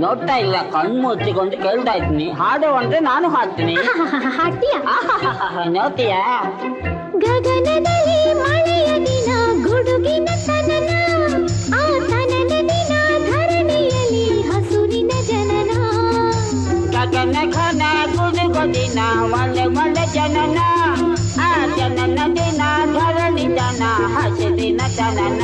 ನೋಡ್ತಾ ಇಲ್ಲ ಕಣ್ಣು ಮುಚ್ಚಿಕೊಂಡು ಕೇಳ್ತಾ ಇದ್ದೀನಿ. ಹಾಡು ಅಂದ್ರೆ ನಾನು ಹಾಡ್ತೀನಿ. ಹಾಡ್ತೀಯ? ಆಹಾಹಾಹಾ, ನೋಡ್ತೀಯಾ? ಗಗನದಲ್ಲಿ ಮಳೆಯ ದಿನ ಗುಡುಗಿನ ತನನ ಆ ತನನ ದಿನ ಧರಣಿಯಲ್ಲಿ ಹಸುರಿನ ಜನನ. ಗಗನ ಘನ ಗುಡುಗು ದಿನ ಜನನ ಆ ಜನನ. ದಿನ ಧರಣಿ ಜನ ಹಸಿರಿನ ಜನನ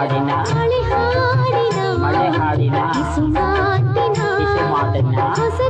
ಹಾಡಿನ ಮಳೆ ಹಾಡಿನ ಮಾತಿನ ಬಿಸು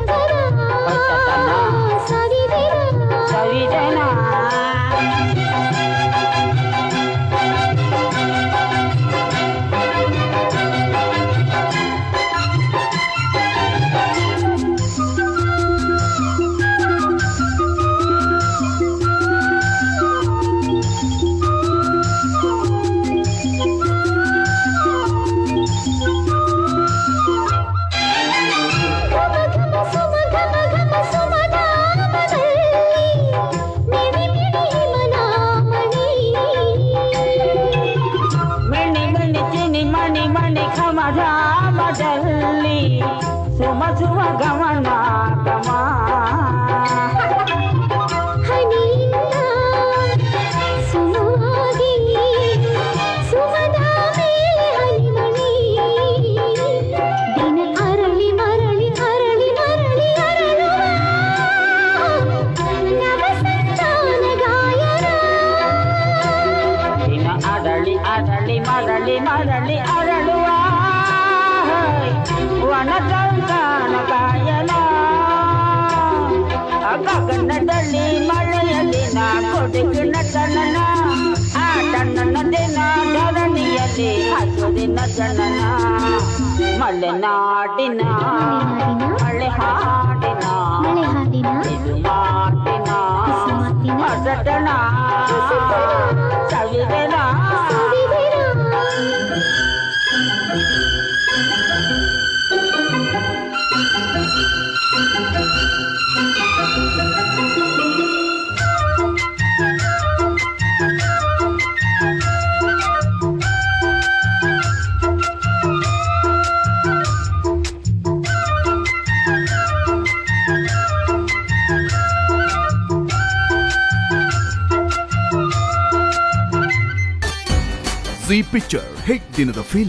మణికమ రామ మజల్లి సుమ సుమ గమనా ಅರಳಿ ಅರಳಿ ಮರಳಿ ಮರಳಿ ಅರಳುವ ವನ ಸಂತಾನ ಗಾಯನ ಗಗನದಲ್ಲಿ ಮಳೆಯ ದಿನ ಕೊಡುಗಿನ ತನನ ಆ ತನ್ನನ ದಿನ ಧರಣಿಯಲ್ಲಿ ಹಸುರಿನ ಜನನ ಮಲೆನಾಡಿನ ಮಳೆ ಹಾಡಿನ ಮಳೆ ಹಾಡಿನ ಇದು ಮಾತಿನ ಜಿ ಪಿಕ್ಚರ್ ಹಿಟ್ ದಿನದ ಫೀಲಿಂಗ್